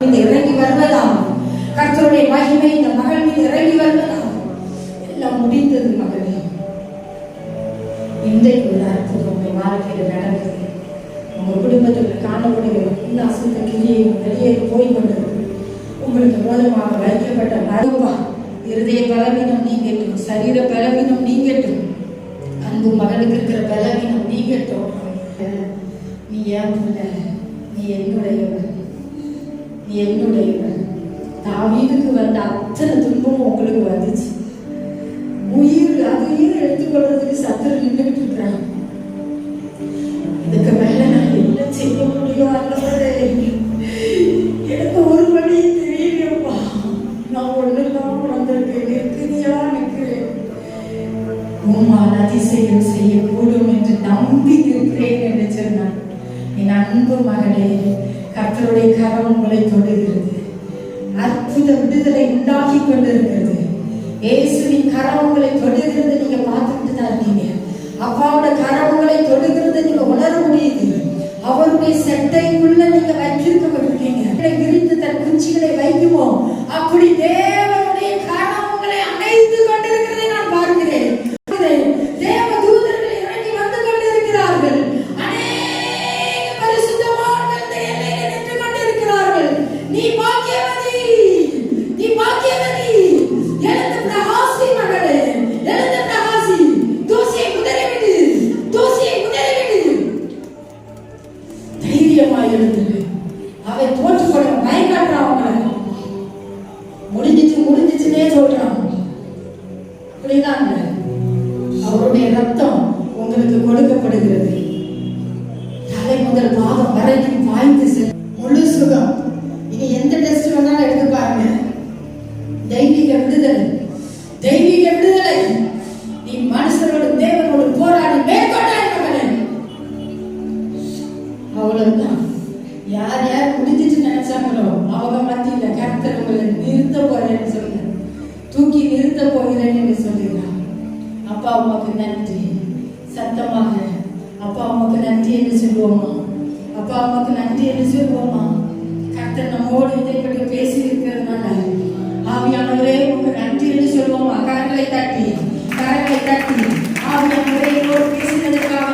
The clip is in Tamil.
மீது இறங்கி வருவதாம். கர்த்தருடைய மகிமை இந்த மகள் மீது இறங்கி வருவதாகும் எல்லாம் முடிந்தது மகளே. இன்றைக்கு ஒரு அற்புதம் உங்க வாழ்க்கையில் நடக்குது உங்கள் குடும்பத்தில் காணப்படுகிற எல்லா அசுத்த கிளியையும் வெளியே போய் கொண்டது. உங்களுக்கு விரோதமாக வைக்கப்பட்ட மருவா இருதய பலவீனம் நீங்கட்டும் சரீர பலவீனம் நீங்கட்டும். அன்பு மகளுக்கு இருக்கிற பலவீனம் நீங்கட்டும். நீ ஏன் நீ என்னுடையவன் நீ தாவீதுக்கு வந்த அத்தனை துன்பமும் உங்களுக்கு வந்துச்சு. உயிர் அது உயிர் எடுத்துக்கொள்றதுக்கு சத்துரு நின்றுட்டு இருக்கிறான் இதுக்கு மேல நான் என்ன செய்ய முடியும் அல்லவரே எனக்கு ஒரு வழி தெரியலப்பா நான் ஒண்ணு ஒண்ணுதான் வந்திருக்கேன் நிற்குதியா நிற்கிறேன் உம்மால் அதிசயம் கர்த்தருடைய கரம் உங்களை தொடுகிறது. அற்புத விடுதலை உண்டாகி கொண்டிருக்கிறது. இயேசுவின் கரம் உங்களை தொடுகிறது நீங்க பார்த்துக்கிட்டு தான் இருக்கீங்க. அப்பாவோட கரம் உங்களை தொடுகிறது நீங்க உணர முடியுது. அவருடைய செட்டைக்குள்ள நீங்க வைத்திருக்கப்பட்டிருக்கீங்க. விரித்து தன் குச்சிகளை வைக்குவோம். அப்படி தேவனுடைய அவருடைய ரத்தம் உங்களுக்கு கொடுக்கப்படுகிறது. தலை முதல் பாதம் வரைக்கும் வாய் விடுதலை. தெய்வீக விடுதலை. நீ மனுஷனோடு தேவனோடு போராடி மேற்கொண்டாய் மகனே அவ்வளவுதான். யார் யார் முடிஞ்சிச்சு நினைச்சாங்களோ அவங்க மத்தியில கர்த்தர் உங்களை நிறுத்த போறேன்னு சொல்லுங்க. தூக்கி நிறுத்த போகிறேன்னு என்று சொல்லுகிறார் அப்பா உமக்கு நன்றி. சத்தமாக அப்பா உமக்கு நன்றி என்று சொல்லுவோமா? அப்பா உமக்கு நன்றி என்று சொல்லுவோமா? கர்த்தர் நம்மோடு இதை பற்றி பேசி இருக்கிறதுனால ஆவியானவரே உங்க நன்றி என்று சொல்வோம். கரங்களை தட்டி கரங்களை தட்டி ஆவியானவரை பேசினதற்காக